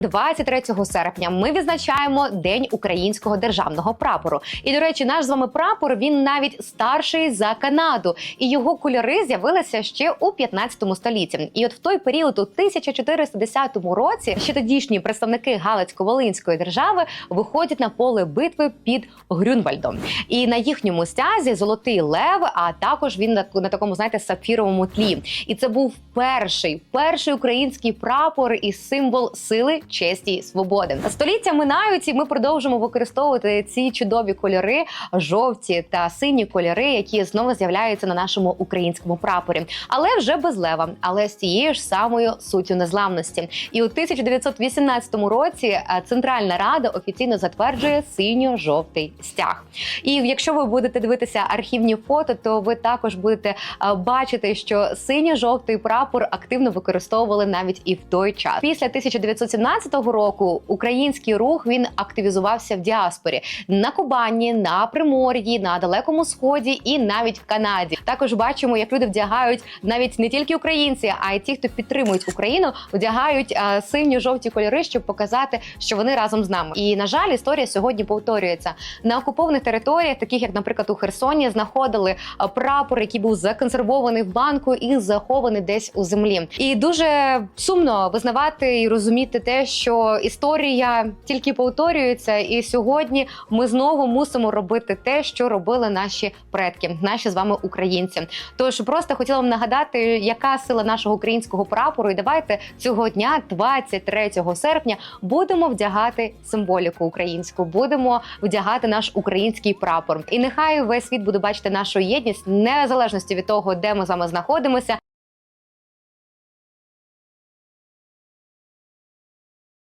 23 серпня ми відзначаємо День українського державного прапору. І до речі, наш з вами прапор він навіть старший за Канаду, і його кольори з'явилися ще у 15 столітті. І от в той період, у 1410 році, ще тодішні представники Галицько-Волинської держави виходять на поле битви під Грюнвальдом. І на їхньому стязі золотий лев, а також він на, такому, знаєте, сапфіровому тлі. І це був перший, перший український прапор і символ сили, честі свободи. Століття минають, і ми продовжимо використовувати ці чудові кольори, жовті та сині кольори, які знову з'являються на нашому українському прапорі. Але вже без лева, але з тією ж самою суттю незламності. І у 1918 році е, Центральна Рада офіційно затверджує синьо-жовтий стяг. І якщо ви будете дивитися архівні фото, то ви також будете е, бачити, що синьо-жовтий прапор активно використовували навіть і в той час. Після 1917 року український рух він активізувався в діаспорі на Кубані, на Примор'ї, на далекому сході і навіть в Канаді. Також бачимо, як люди вдягають навіть не тільки українці, а й ті, хто підтримують Україну, вдягають е, синьо-жовті кольори, щоб показати, що вони разом з нами. І на жаль, історія сьогодні повторюється на окупованих територіях, таких як, наприклад, у Херсоні, знаходили е, прапор, який був законсервований в банку і захований десь у землі. І дуже сумно визнавати і розуміти те, що історія тільки повторюється, і сьогодні ми знову мусимо робити те, що робили наші предки, наші з вами українці. Тож просто хотіла вам нагадати, яка сила нашого українського прапору, і давайте цього дня, 23 серпня, будемо вдягати символіку українську, будемо вдягати наш український прапор. І нехай весь світ буде бачити нашу єдність незалежності від того, де ми з вами знаходимося.